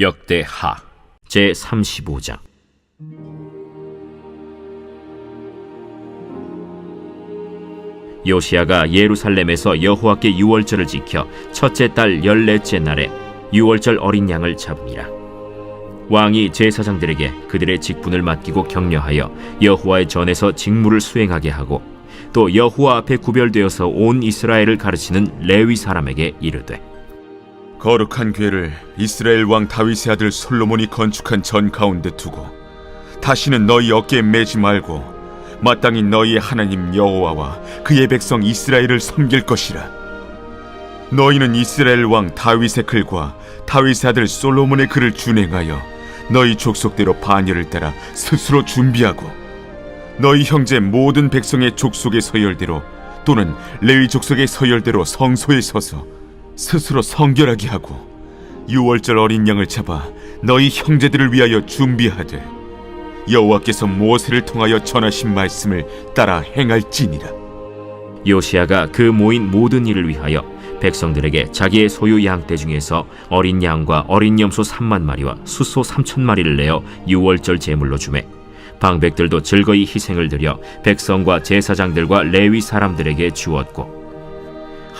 역대하. 제 35장. 요시아가 예루살렘에서 여호와께 유월절을 지켜 첫째 달 열넷째 날에 유월절 어린 양을 잡으니라. 왕이 제사장들에게 그들의 직분을 맡기고 격려하여 여호와의 전에서 직무를 수행하게 하고 또 여호와 앞에 구별되어서 온 이스라엘을 가르치는 레위 사람에게 이르되 거룩한 궤를 이스라엘 왕 다윗의 아들 솔로몬이 건축한 전 가운데 두고 다시는 너희 어깨에 매지 말고 마땅히 너희의 하나님 여호와와 그의 백성 이스라엘을 섬길 것이라. 너희는 이스라엘 왕 다윗의 글과 다윗의 아들 솔로몬의 글을 준행하여 너희 족속대로 반열을 따라 스스로 준비하고 너희 형제 모든 백성의 족속의 서열대로 또는 레위 족속의 서열대로 성소에 서서 스스로 성결하게 하고 유월절 어린 양을 잡아 너희 형제들을 위하여 준비하되 여호와께서 모세를 통하여 전하신 말씀을 따라 행할지니라. 요시아가 그 모인 모든 일을 위하여 백성들에게 자기의 소유 양떼 중에서 어린 양과 어린 염소 3만 마리와 숫소 3천 마리를 내어 유월절 제물로 주매 방백들도 즐거이 희생을 드려 백성과 제사장들과 레위 사람들에게 주었고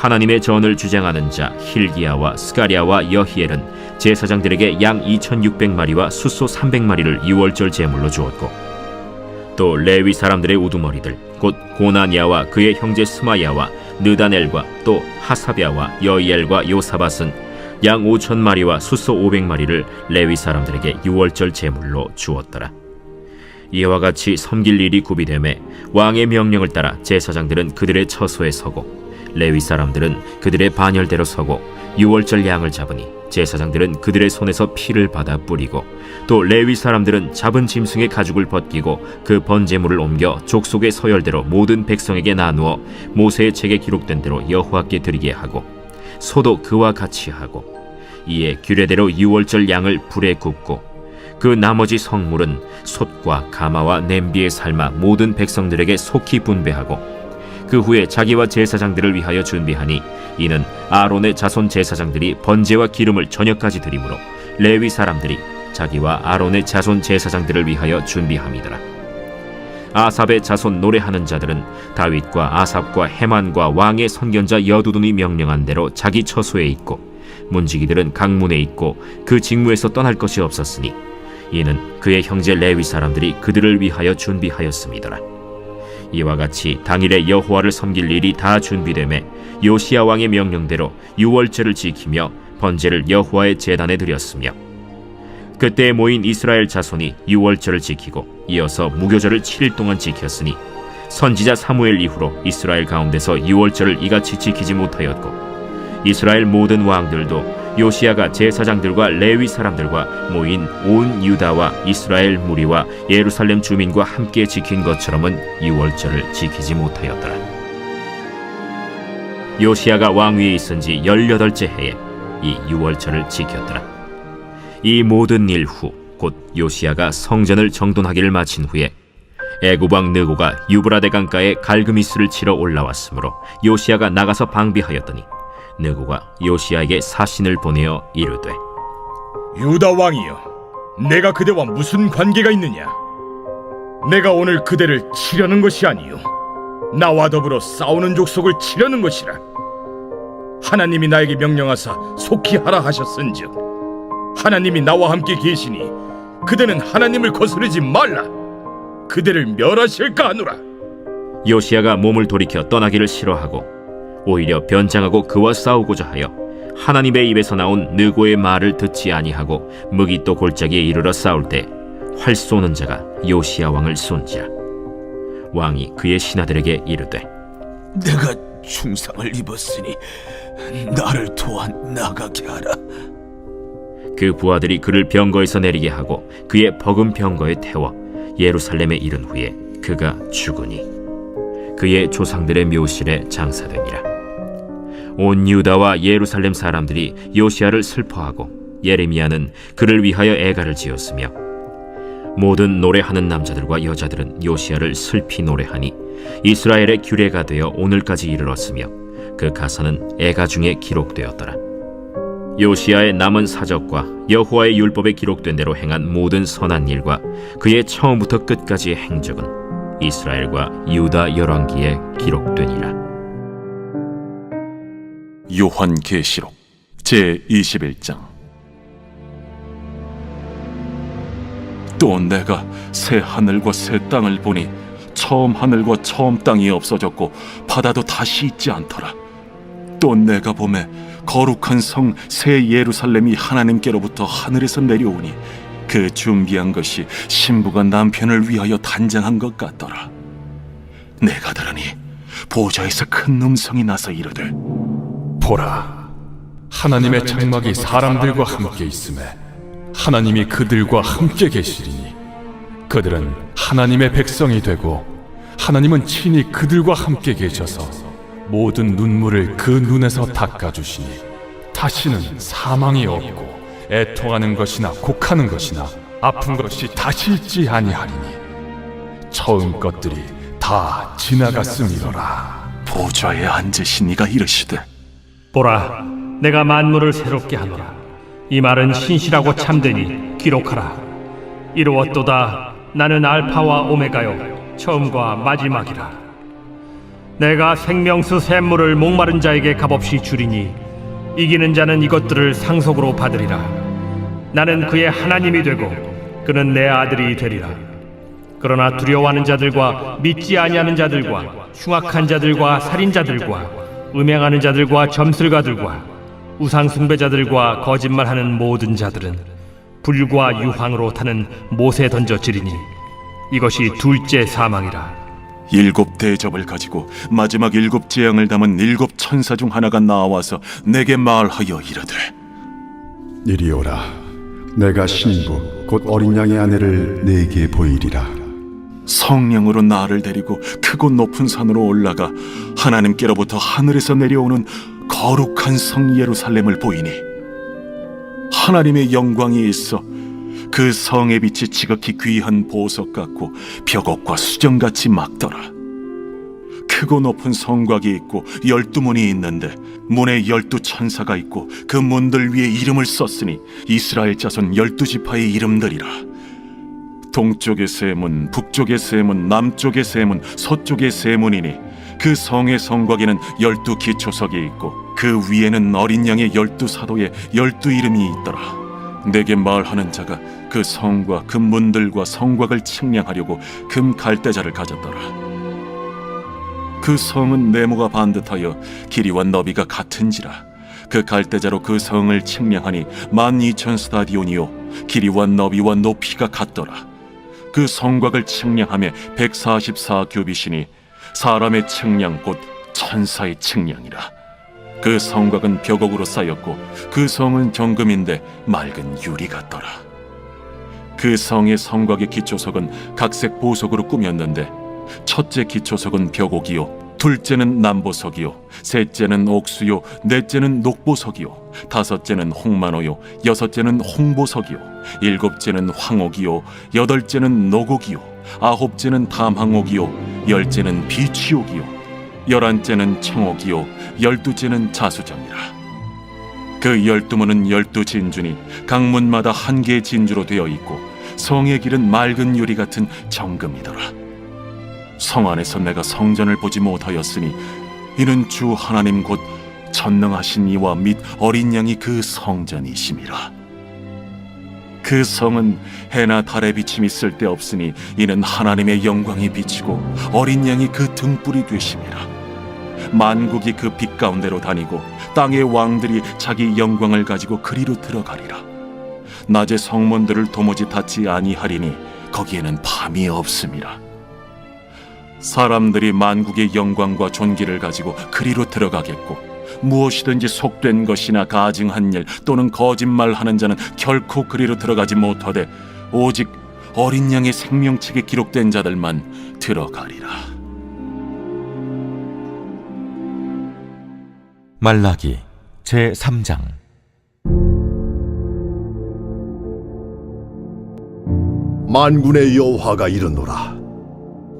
하나님의 전을 주장하는 자 힐기야와 스가리아와 여히엘은 제사장들에게 양 2,600마리와 숫소 300마리를 유월절 제물로 주었고 또 레위 사람들의 우두머리들 곧 고나니아와 그의 형제 스마야와 느다넬과 또 하사비아와 여이엘과 요사밧은 양 5천 마리와 숫소 500마리를 레위 사람들에게 유월절 제물로 주었더라. 이와 같이 섬길 일이 구비되매 왕의 명령을 따라 제사장들은 그들의 처소에 서고 레위 사람들은 그들의 반열대로 서고 유월절 양을 잡으니 제사장들은 그들의 손에서 피를 받아 뿌리고 또 레위 사람들은 잡은 짐승의 가죽을 벗기고 그 번제물을 옮겨 족속의 서열대로 모든 백성에게 나누어 모세의 책에 기록된 대로 여호와께 드리게 하고 소도 그와 같이 하고 이에 규례대로 유월절 양을 불에 굽고 그 나머지 성물은 솥과 가마와 냄비에 삶아 모든 백성들에게 속히 분배하고 그 후에 자기와 제사장들을 위하여 준비하니 이는 아론의 자손 제사장들이 번제와 기름을 저녁까지 드리므로 레위 사람들이 자기와 아론의 자손 제사장들을 위하여 준비함이더라. 아삽의 자손 노래하는 자들은 다윗과 아삽과 헤만과 왕의 선견자 여두둔이 명령한 대로 자기 처소에 있고 문지기들은 강문에 있고 그 직무에서 떠날 것이 없었으니 이는 그의 형제 레위 사람들이 그들을 위하여 준비하였음이더라. 이와 같이 당일에 여호와를 섬길 일이 다 준비되매 요시야 왕의 명령대로 유월절을 지키며 번제를 여호와의 제단에 드렸으며 그때 모인 이스라엘 자손이 유월절을 지키고 이어서 무교절을 7일 동안 지켰으니 선지자 사무엘 이후로 이스라엘 가운데서 유월절을 이같이 지키지 못하였고 이스라엘 모든 왕들도 요시아가 제사장들과 레위 사람들과 모인 온 유다와 이스라엘 무리와 예루살렘 주민과 함께 지킨 것처럼은 유월절을 지키지 못하였더라. 요시아가 왕위에 있은 지 열여덟째 해에 이 유월절을 지켰더라. 이 모든 일 후 곧 요시아가 성전을 정돈하기를 마친 후에 애굽 왕 느고가 유브라데 강가에 갈그미스를 치러 올라왔으므로 요시아가 나가서 방비하였더니 느고가 요시아에게 사신을 보내어 이르되 유다 왕이여, 내가 그대와 무슨 관계가 있느냐? 내가 오늘 그대를 치려는 것이 아니요, 나와 더불어 싸우는 족속을 치려는 것이라. 하나님이 나에게 명령하사 속히 하라 하셨은즉, 하나님이 나와 함께 계시니 그대는 하나님을 거스르지 말라. 그대를 멸하실까 하노라. 요시아가 몸을 돌이켜 떠나기를 싫어하고 오히려 변장하고 그와 싸우고자 하여 하나님의 입에서 나온 느고의 말을 듣지 아니하고 무기또 골짜기에 이르러 싸울 때 활 쏘는 자가 요시아 왕을 쏜지라 왕이 그의 신하들에게 이르되 내가 중상을 입었으니 나를 도와 나가게 하라. 그 부하들이 그를 병거에서 내리게 하고 그의 버금 병거에 태워 예루살렘에 이른 후에 그가 죽으니 그의 조상들의 묘실에 장사되니라 온 유다와 예루살렘 사람들이 요시아를 슬퍼하고 예레미야는 그를 위하여 애가를 지었으며 모든 노래하는 남자들과 여자들은 요시아를 슬피 노래하니 이스라엘의 규례가 되어 오늘까지 이르렀으며 그 가사는 애가 중에 기록되었더라 요시아의 남은 사적과 여호와의 율법에 기록된 대로 행한 모든 선한 일과 그의 처음부터 끝까지의 행적은 이스라엘과 유다 열왕기에 기록되니라. 요한계시록 제 21장. 또 내가 새 하늘과 새 땅을 보니 처음 하늘과 처음 땅이 없어졌고 바다도 다시 있지 않더라. 또 내가 봄에 거룩한 성 새 예루살렘이 하나님께로부터 하늘에서 내려오니 그 준비한 것이 신부가 남편을 위하여 단장한 것 같더라. 내가 들으니 보좌에서 큰 음성이 나서 이르되 보라, 하나님의 장막이 사람들과 함께 있음에 하나님이 그들과 함께 계시리니 그들은 하나님의 백성이 되고 하나님은 친히 그들과 함께 계셔서 모든 눈물을 그 눈에서 닦아주시니 다시는 사망이 없고 애통하는 것이나 곡하는 것이나 아픈 것이 다시 있지 아니하리니 처음 것들이 다 지나갔음이로라. 보좌에 앉으신 이가 이르시되 보라, 내가 만물을 새롭게 하노라. 이 말은 신실하고 참되니 기록하라. 이루었도다. 나는 알파와 오메가요, 처음과 마지막이라. 내가 생명수 샘물을 목마른 자에게 값없이 주리니 이기는 자는 이것들을 상속으로 받으리라. 나는 그의 하나님이 되고 그는 내 아들이 되리라. 그러나 두려워하는 자들과 믿지 아니하는 자들과 흉악한 자들과 살인자들과 음행하는 자들과 점술가들과 우상 숭배자들과 거짓말하는 모든 자들은 불과 유황으로 타는 못에 던져지리니 이것이 둘째 사망이라 일곱 대접을 가지고 마지막 일곱 재앙을 담은 일곱 천사 중 하나가 나와서 내게 말하여 이르되 이리 오라. 내가 신부 곧 어린 양의 아내를 네게 보이리라. 성령으로 나를 데리고 크고 높은 산으로 올라가 하나님께로부터 하늘에서 내려오는 거룩한 성 예루살렘을 보이니 하나님의 영광이 있어 그 성의 빛이 지극히 귀한 보석 같고 벽옥과 수정같이 막더라. 크고 높은 성곽이 있고 열두 문이 있는데 문에 열두 천사가 있고 그 문들 위에 이름을 썼으니 이스라엘 자손 열두 지파의 이름들이라 동쪽의 세 문, 북쪽의 세 문, 남쪽의 세 문, 서쪽의 세 문이니 그 성의 성곽에는 열두 기초석이 있고 그 위에는 어린 양의 열두 사도의 열두 이름이 있더라. 내게 말하는 자가 그 성과 그 문들과 성곽을 측량하려고 금 갈대자를 가졌더라. 그 성은 네모가 반듯하여 길이와 너비가 같은지라. 그 갈대자로 그 성을 측량하니 만 이천 스타디온이요 길이와 너비와 높이가 같더라. 그 성곽을 측량함에 144 규빗이니 사람의 측량 곧 천사의 측량이라. 그 성곽은 벽옥으로 쌓였고 그 성은 정금인데 맑은 유리 같더라. 그 성의 성곽의 기초석은 각색 보석으로 꾸몄는데 첫째 기초석은 벽옥이요 둘째는 남보석이요 셋째는 옥수요 넷째는 녹보석이요 다섯째는 홍만호요 여섯째는 홍보석이요 일곱째는 황옥이요 여덟째는 노곡이요 아홉째는 담항옥이요 열째는 비취옥이요 열한째는 청옥이요 열두째는 자수정이라. 그 열두 문은 열두 진주니 각 문마다 한 개의 진주로 되어 있고 성의 길은 맑은 유리 같은 정금이더라 성 안에서 내가 성전을 보지 못하였으니 이는 주 하나님 곧 전능하신 이와 및 어린 양이 그 성전이심이라. 그 성은 해나 달의 비침이 쓸데 없으니 이는 하나님의 영광이 비치고 어린 양이 그 등불이 되심이라. 만국이 그 빛 가운데로 다니고 땅의 왕들이 자기 영광을 가지고 그리로 들어가리라. 낮에 성문들을 도무지 닫지 아니하리니 거기에는 밤이 없음이라. 사람들이 만국의 영광과 존귀를 가지고 그리로 들어가겠고 무엇이든지 속된 것이나 가증한 일 또는 거짓말하는 자는 결코 그리로 들어가지 못하되 오직 어린 양의 생명책에 기록된 자들만 들어가리라. 말라기 제 3장 만군의 여호와가 이르노라.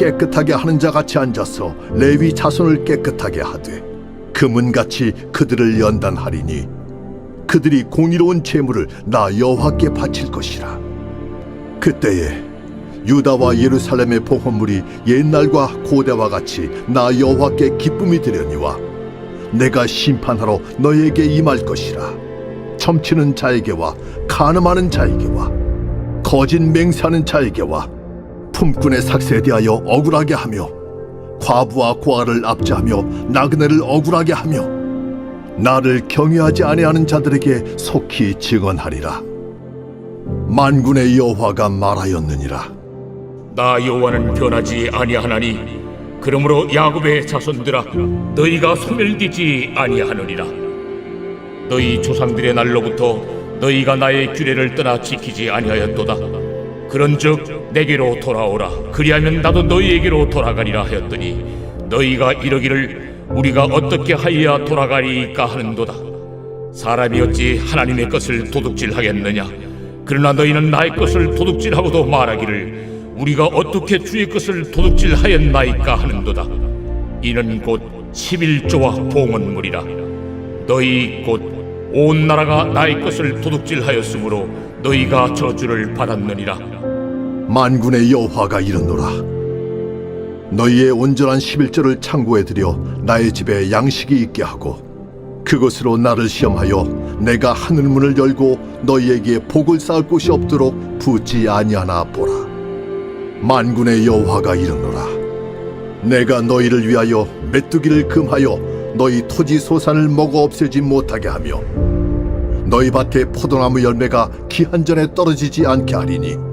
깨끗하게 하는 자 같이 앉아서 레위 자손을 깨끗하게 하되 금은같이 그들을 연단하리니 그들이 공의로운 제물을 나 여호와께 바칠 것이라. 그때에 유다와 예루살렘의 보헌물이 옛날과 고대와 같이 나 여호와께 기쁨이 되려니와 내가 심판하러 너에게 임할 것이라. 점치는 자에게와 간음하는 자에게와 거짓 맹세하는 자에게와 품꾼의 삭세에 대하여 억울하게 하며 과부와 고아를 압제하며 나그네를 억울하게 하며 나를 경외하지 아니하는 자들에게 속히 증언하리라. 만군의 여호와가 말하였느니라. 나 여호와는 변하지 아니하나니 그러므로 야곱의 자손들아 너희가 소멸되지 아니하느니라. 너희 조상들의 날로부터 너희가 나의 규례를 떠나 지키지 아니하였도다. 그런즉 내게로 돌아오라. 그리하면 나도 너희에게로 돌아가리라 하였더니 너희가 이러기를 우리가 어떻게 하여야 돌아가리까 하는도다. 사람이 어찌 하나님의 것을 도둑질하겠느냐? 그러나 너희는 나의 것을 도둑질하고도 말하기를 우리가 어떻게 주의 것을 도둑질하였나이까 하는도다. 이는 곧 11조와 봉헌물이라. 너희 곧 온 나라가 나의 것을 도둑질하였으므로 너희가 저주를 받았느니라 만군의 여호와가 이르노라. 너희의 온전한 11조를 창고에 들여 나의 집에 양식이 있게 하고 그것으로 나를 시험하여 내가 하늘 문을 열고 너희에게 복을 쌓을 곳이 없도록 붙지 아니하나 보라. 만군의 여호와가 이르노라. 내가 너희를 위하여 메뚜기를 금하여 너희 토지 소산을 먹어 없애지 못하게 하며 너희 밭에 포도나무 열매가 기한 전에 떨어지지 않게 하리니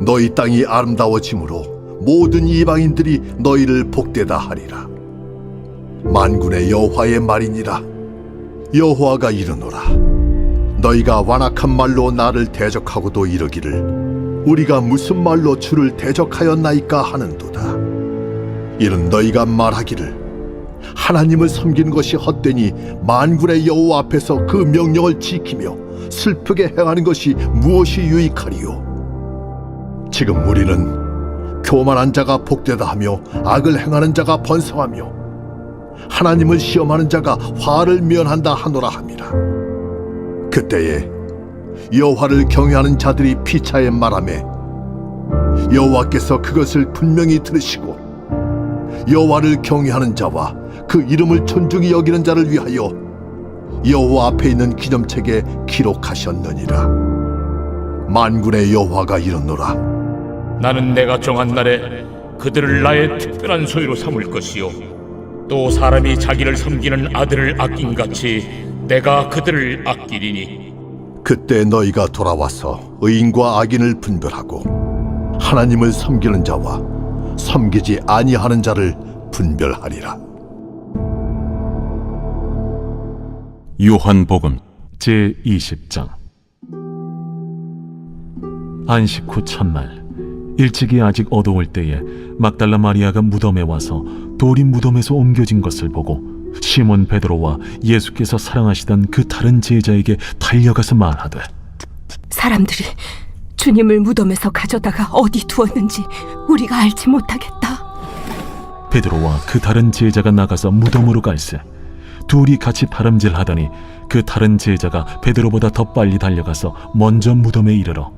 너희 땅이 아름다워짐으로 모든 이방인들이 너희를 복되다 하리라. 만군의 여호와의 말이니라. 여호와가 이르노라. 너희가 완악한 말로 나를 대적하고도 이르기를 우리가 무슨 말로 주를 대적하였나이까 하는도다. 이는 너희가 말하기를 하나님을 섬기는 것이 헛되니 만군의 여호와 앞에서 그 명령을 지키며 슬프게 행하는 것이 무엇이 유익하리요 지금 우리는 교만한 자가 복되다 하며 악을 행하는 자가 번성하며 하나님을 시험하는 자가 화를 면한다 하노라 함이라. 그때에 여호와를 경외하는 자들이 피차에 말하매 여호와께서 그것을 분명히 들으시고 여호와를 경외하는 자와 그 이름을 존중히 여기는 자를 위하여 여호와 앞에 있는 기념책에 기록하셨느니라. 만군의 여호와가 이르노라 나는 내가 정한 날에 그들을 나의 특별한 소유로 삼을 것이요. 또 사람이 자기를 섬기는 아들을 아낀 같이 내가 그들을 아끼리니. 그때 너희가 돌아와서 의인과 악인을 분별하고 하나님을 섬기는 자와 섬기지 아니하는 자를 분별하리라. 요한복음 제 20장. 안식 후 첫날 일찍이 아직 어두울 때에 막달라 마리아가 무덤에 와서 돌이 무덤에서 옮겨진 것을 보고 시몬 베드로와 예수께서 사랑하시던 그 다른 제자에게 달려가서 말하되 사람들이 주님을 무덤에서 가져다가 어디 두었는지 우리가 알지 못하겠다. 베드로와 그 다른 제자가 나가서 무덤으로 갈새 둘이 같이 바람질하더니 그 다른 제자가 베드로보다 더 빨리 달려가서 먼저 무덤에 이르러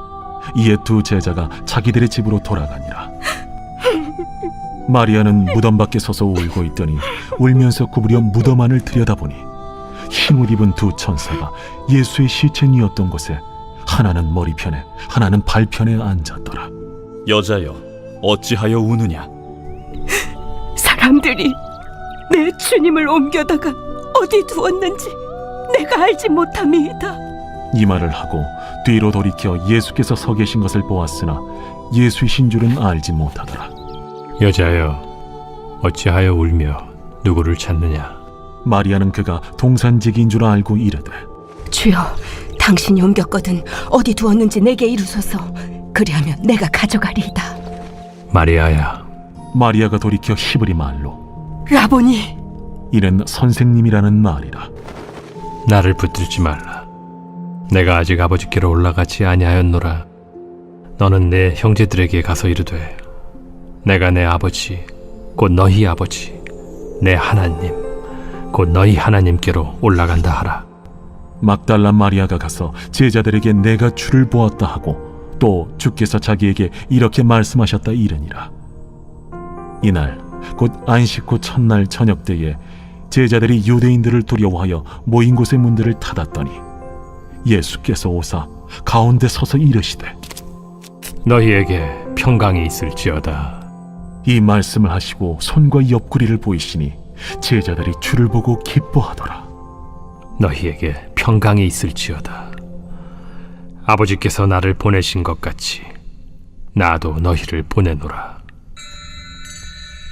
이에 두 제자가 자기들의 집으로 돌아가니라 마리아는 무덤 밖에 서서 울고 있더니 울면서 구부려 무덤 안을 들여다보니 흰옷 입은 두 천사가 예수의 시체 뉘었던 곳에 하나는 머리편에 하나는 발편에 앉았더라. 여자여, 어찌하여 우느냐? 사람들이 내 주님을 옮겨다가 어디 두었는지 내가 알지 못함이이다. 이 말을 하고 뒤로 돌이켜 예수께서 서 계신 것을 보았으나 예수이신 줄은 알지 못하더라. 여자여, 어찌하여 울며 누구를 찾느냐? 마리아는 그가 동산지기인 줄 알고 이르되 주여, 당신이 옮겼거든 어디 두었는지 내게 이루소서. 그리하면 내가 가져가리이다. 마리아야, 마리아가 돌이켜 히브리 말로 라보니, 이는 선생님이라는 말이라. 나를 붙들지 말라. 내가 아직 아버지께로 올라가지 아니하였노라. 너는 내 형제들에게 가서 이르되 내가 내 아버지 곧 너희 아버지 내 하나님 곧 너희 하나님께로 올라간다 하라. 막달라 마리아가 가서 제자들에게 내가 주를 보았다 하고 또 주께서 자기에게 이렇게 말씀하셨다 이르니라. 이날 곧 안식 후 첫날 저녁 때에 제자들이 유대인들을 두려워하여 모인 곳의 문들을 닫았더니 예수께서 오사 가운데 서서 이르시되 너희에게 평강이 있을지어다. 이 말씀을 하시고 손과 옆구리를 보이시니 제자들이 주를 보고 기뻐하더라. 너희에게 평강이 있을지어다. 아버지께서 나를 보내신 것 같이 나도 너희를 보내노라.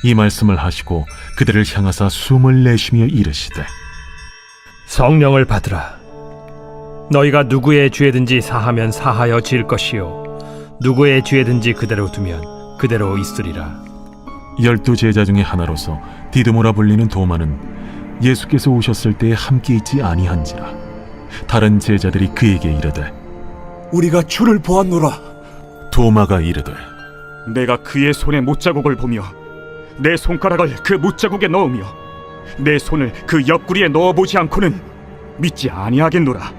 이 말씀을 하시고 그들을 향하사 숨을 내쉬며 이르시되 성령을 받으라. 너희가 누구의 죄든지 사하면 사하여 질 것이요 누구의 죄든지 그대로 두면 그대로 있으리라. 열두 제자 중에 하나로서 디드모라 불리는 도마는 예수께서 오셨을 때에 함께 있지 아니한지라 다른 제자들이 그에게 이르되 우리가 주를 보았노라. 도마가 이르되 내가 그의 손에 못자국을 보며 내 손가락을 그 못자국에 넣으며 내 손을 그 옆구리에 넣어보지 않고는 믿지 아니하겠노라.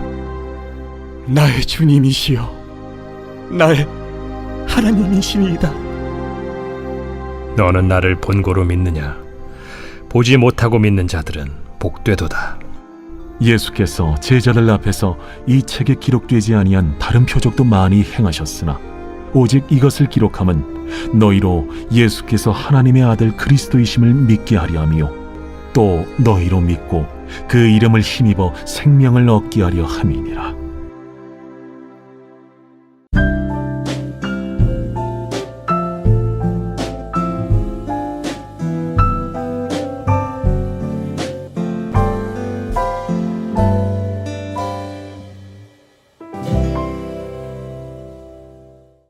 나의 주님이시여, 나의 하나님이시니이다. 너는 나를 본고로 믿느냐? 보지 못하고 믿는 자들은 복되도다. 예수께서 제자들 앞에서 이 책에 기록되지 아니한 다른 표적도 많이 행하셨으나 오직 이것을 기록함은 너희로 예수께서 하나님의 아들 그리스도이심을 믿게 하려 함이요 또 너희로 믿고 그 이름을 힘입어 생명을 얻게 하려 함이니라